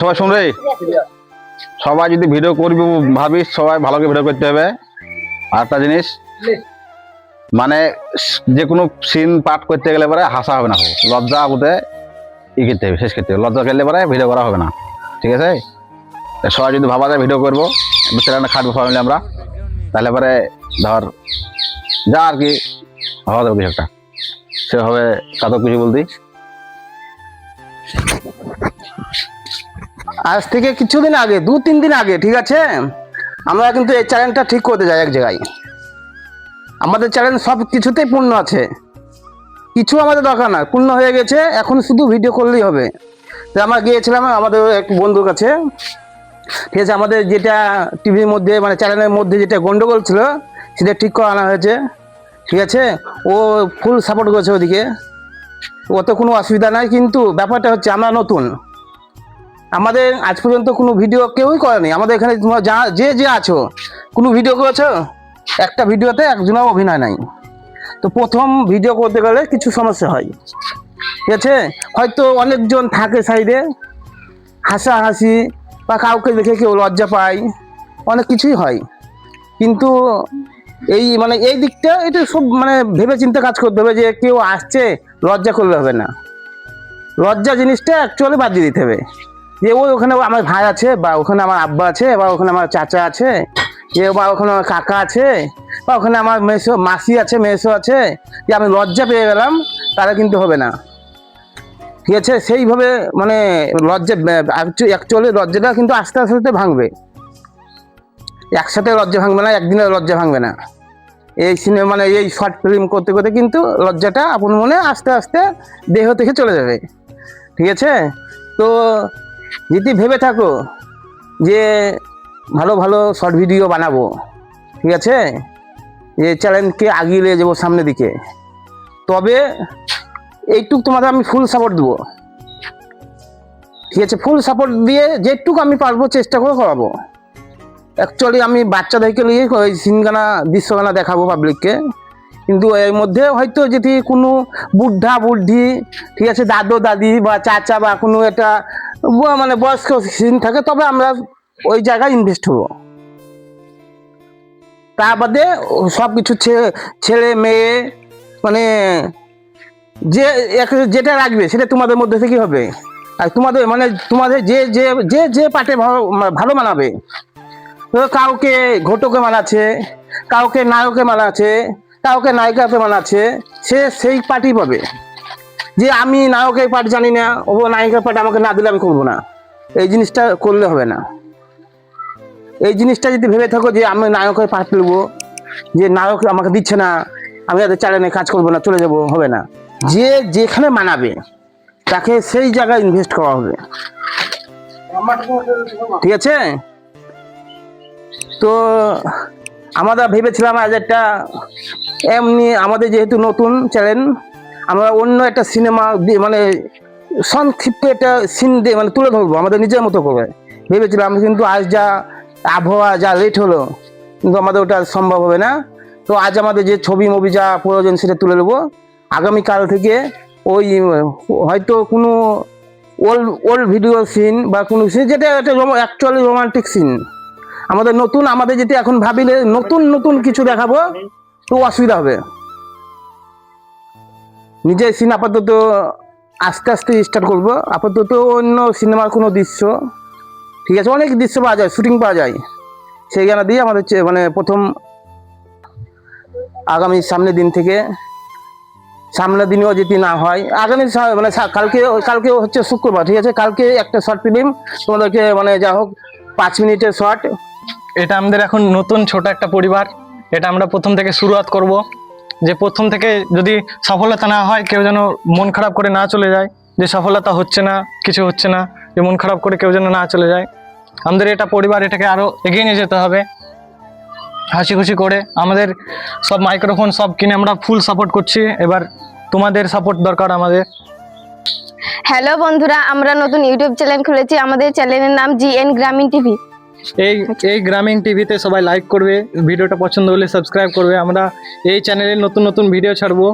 সবাই শুন রে। সবাই যদি ভিডিও করবি ভাবিস সবাই ভালো করে ভিডিও করতে হবে। আর একটা জিনিস মানে যে কোনো সিন পাঠ করতে গেলে পরে হাসা হবে না লজ্জা বোধে ই করতে হবে, শেষ করতে হবে। লজ্জা করলে পরে ভিডিও করা হবে না। ঠিক আছে? সবাই যদি ভাবা যায় ভিডিও করব চ্যানেলে খাটবো সবাই মিলে আমরা। তাহলে পরে ধর, যা আর কি, হওয়া যাবে কিছু একটা। সে হবে কাতো কিছু বলতি। আজ থেকে কিছুদিন আগে, দু তিন দিন আগে, ঠিক আছে? আমরা কিন্তু এই চ্যানেলটা ঠিক করতে যাই এক জায়গায়। আমাদের চ্যানেল সব কিছুতেই পূর্ণ আছে। কিছু আমাদের দরকার না, পূর্ণ হয়ে গেছে, এখন শুধু ভিডিও করলেই হবে। আমরা গিয়েছিলাম আমাদের এক বন্ধুর কাছে। ঠিক আছে, আমাদের যেটা টিভির মধ্যে মানে চ্যানেলের মধ্যে যেটা গন্ডগোল ছিল, সেটা ঠিক করে আনা হয়েছে। ঠিক আছে? ও ফুল সাপোর্ট করেছে ওদিকে। ও তো কোনো অসুবিধা নাই, কিন্তু ব্যাপারটা হচ্ছে আমরা নতুন। আমাদের আজ পর্যন্ত কোনো ভিডিও কেউই করেনি। আমাদের এখানে তোমরা যা, যে যে আছো, কোনো ভিডিও করেছ? একটা ভিডিওতে একজনও অভিনয় নাই। তো প্রথম ভিডিও করতে গেলে কিছু সমস্যা হয়। ঠিক আছে? হয়তো অনেকজন থাকে সাইডে হাসাহাসি বা কাউকে দেখে কেউ লজ্জা পায়, অনেক কিছুই হয়। কিন্তু এই মানে এই দিকটা এটা সব মানে ভেবে চিন্তে কাজ করতে হবে যে কেউ আসছে, লজ্জা করলে হবে না। লজ্জা জিনিসটা অ্যাকচুয়ালি বাদ দিয়ে দিতে হবে। যে ওই ওখানে আমার ভাই আছে বা ওখানে আমার আব্বা আছে বা ওখানে আমার চাচা আছে, যে বা ওখানে আমার কাকা আছে, বা ওখানে আমার মেসো, মাসি আছে, মেসো আছে, যে আমি লজ্জা পেয়ে গেলাম, তারা কিন্তু হবে না। ঠিক আছে? সেইভাবে মানে লজ্জা অ্যাকচুয়ালি লজ্জাটা কিন্তু আস্তে আস্তে ভাঙবে। একসাথে লজ্জা ভাঙবে না একদিনে লজ্জা ভাঙবে না। এই সিনেমা মানে এই শর্ট ফিল্ম করতে করতে কিন্তু লজ্জাটা আপন মনে আস্তে আস্তে দেহ থেকে চলে যাবে। ঠিক আছে? তো যদি ভেবে থাকো যে ভালো ভালো শর্ট ভিডিও বানাবো, ঠিক আছে? যে চ্যালেঞ্জকে আগিয়ে নিয়ে যাব সামনের দিকে। তবে এইটুক তোমাদের আমি ফুল সাপোর্ট দেবো। ঠিক আছে? ফুল সাপোর্ট দিয়ে যেটুকু আমি পারব চেষ্টা করে করাবো। অ্যাকচুয়ালি আমি বাচ্চাদেরকে নিয়ে ওই সিনগানা দৃশ্যগানা দেখাবো পাবলিককে কিন্তু এর মধ্যে হয়তো যদি কোনো বুদ্ধা বুদ্ধি, ঠিক আছে? দাদু দাদি বা চাচা বা কোনো একটা মানে বয়স্ক সিন থাকে, তবে আমরা ওই জায়গায় ইনভেস্ট হব। তা বাদে সব কিছু ছেলে, মেয়ে মানে যে যেটা রাখবে সেটা তোমাদের মধ্যে থেকে হবে। আর তোমাদের মানে তোমাদের যে যে যে যে পার্টে ভালো মানাবে। কাউকে ঘটকে মানাচ্ছে, কাউকে নায়কে মানাচ্ছে, কাউকে নায়িকাকে মানাচ্ছে, সে সেই পার্টি পাবে। যে আমি নায়কের পার্ট জানি না, ও নায়িকার পার্ট আমাকে না দিলে আমি করব না। এই জিনিসটা করলে হবে না। এই জিনিসটা যদি ভেবে থাকো যে আমি নায়কের পার্ট নেব যে নায়ক আমাকে দিচ্ছে না, আমি যাদের চ্যানেলে কাজ করব না, চলে যাব, হবে না। যে যেখানে মানাবে, তাকে সেই জায়গায় ইনভেস্ট করা হবে। ঠিক আছে? তো আমরা ভেবেছিলাম আজ একটা এমনি আমাদের যেহেতু নতুন চ্যানেল আমরা অন্য একটা সিনেমা মানে সংক্ষিপ্ত একটা সিন দিয়ে মানে তুলে ধরবো, আমাদের নিজের মতো করে। ভেবেছিলাম কিন্তু আজ যা আবহাওয়া, যা লেট হলো, কিন্তু আমাদের ওটা সম্ভব হবে না। তো আজ আমাদের যে ছবি মুভি যা প্রয়োজন সেটা তুলে নেব। আগামীকাল থেকে ওই, হয়তো কোনো ওল্ড ওল্ড ভিডিও সিন বা কোনো সিন যেটা একটা অ্যাকচুয়ালি রোমান্টিক সিন আমাদের নতুন, আমাদের যেটা এখন ভাবিলে নতুন নতুন কিছু দেখাবো, তো অসুবিধা হবে। নিজের সিন আপাতত আস্তে আস্তে স্টার্ট করব। আপাতত অন্য সিনেমার কোনো দৃশ্য। ঠিক আছে, অনেক দৃশ্য পাওয়া যায় শুটিং পাওয়া যায়। সেই গানা দিয়ে আমাদের মানে প্রথম আগামী সামনের দিন থেকে সামনের দিনেও যদি না হয়, আগামী মানে কালকে কালকে হচ্ছে শুক্রবার, ঠিক আছে? কালকে একটা শর্ট ফিল্ম তোমাদেরকে মানে যা হোক পাঁচ মিনিটের শর্ট এটা আমাদের এখন নতুন, ছোট একটা পরিবার। এটা আমরা প্রথম থেকে শুরুয়াত করব। যে প্রথম থেকে যদি সফলতা না হয়, কেউ যেন মন খারাপ করে না চলে যায়, যে সফলতা হচ্ছে না, কিছু হচ্ছে না, যে মন খারাপ করে কেউ যেন না চলে যায়। আমাদের এটা পরিবার, এটাকে আরও এগিয়ে নিয়ে যেতে হবে। হাসি খুশি করে আমাদের সব মাইক্রোফোন সব কিনে আমরা ফুল সাপোর্ট করছি। এবার তোমাদের সাপোর্ট দরকার আমাদের। হ্যালো বন্ধুরা, আমরা নতুন ইউটিউব চ্যানেল খুলেছি। আমাদের চ্যানেলের নাম জিএন গ্রামীণ টিভি এই এই গ্রামীণ টিভিতে সবাই লাইক করবে, ভিডিওটা পছন্দ হলে সাবস্ক্রাইব করবে। আমরা এই চ্যানেলে নতুন নতুন ভিডিও ছাড়বো।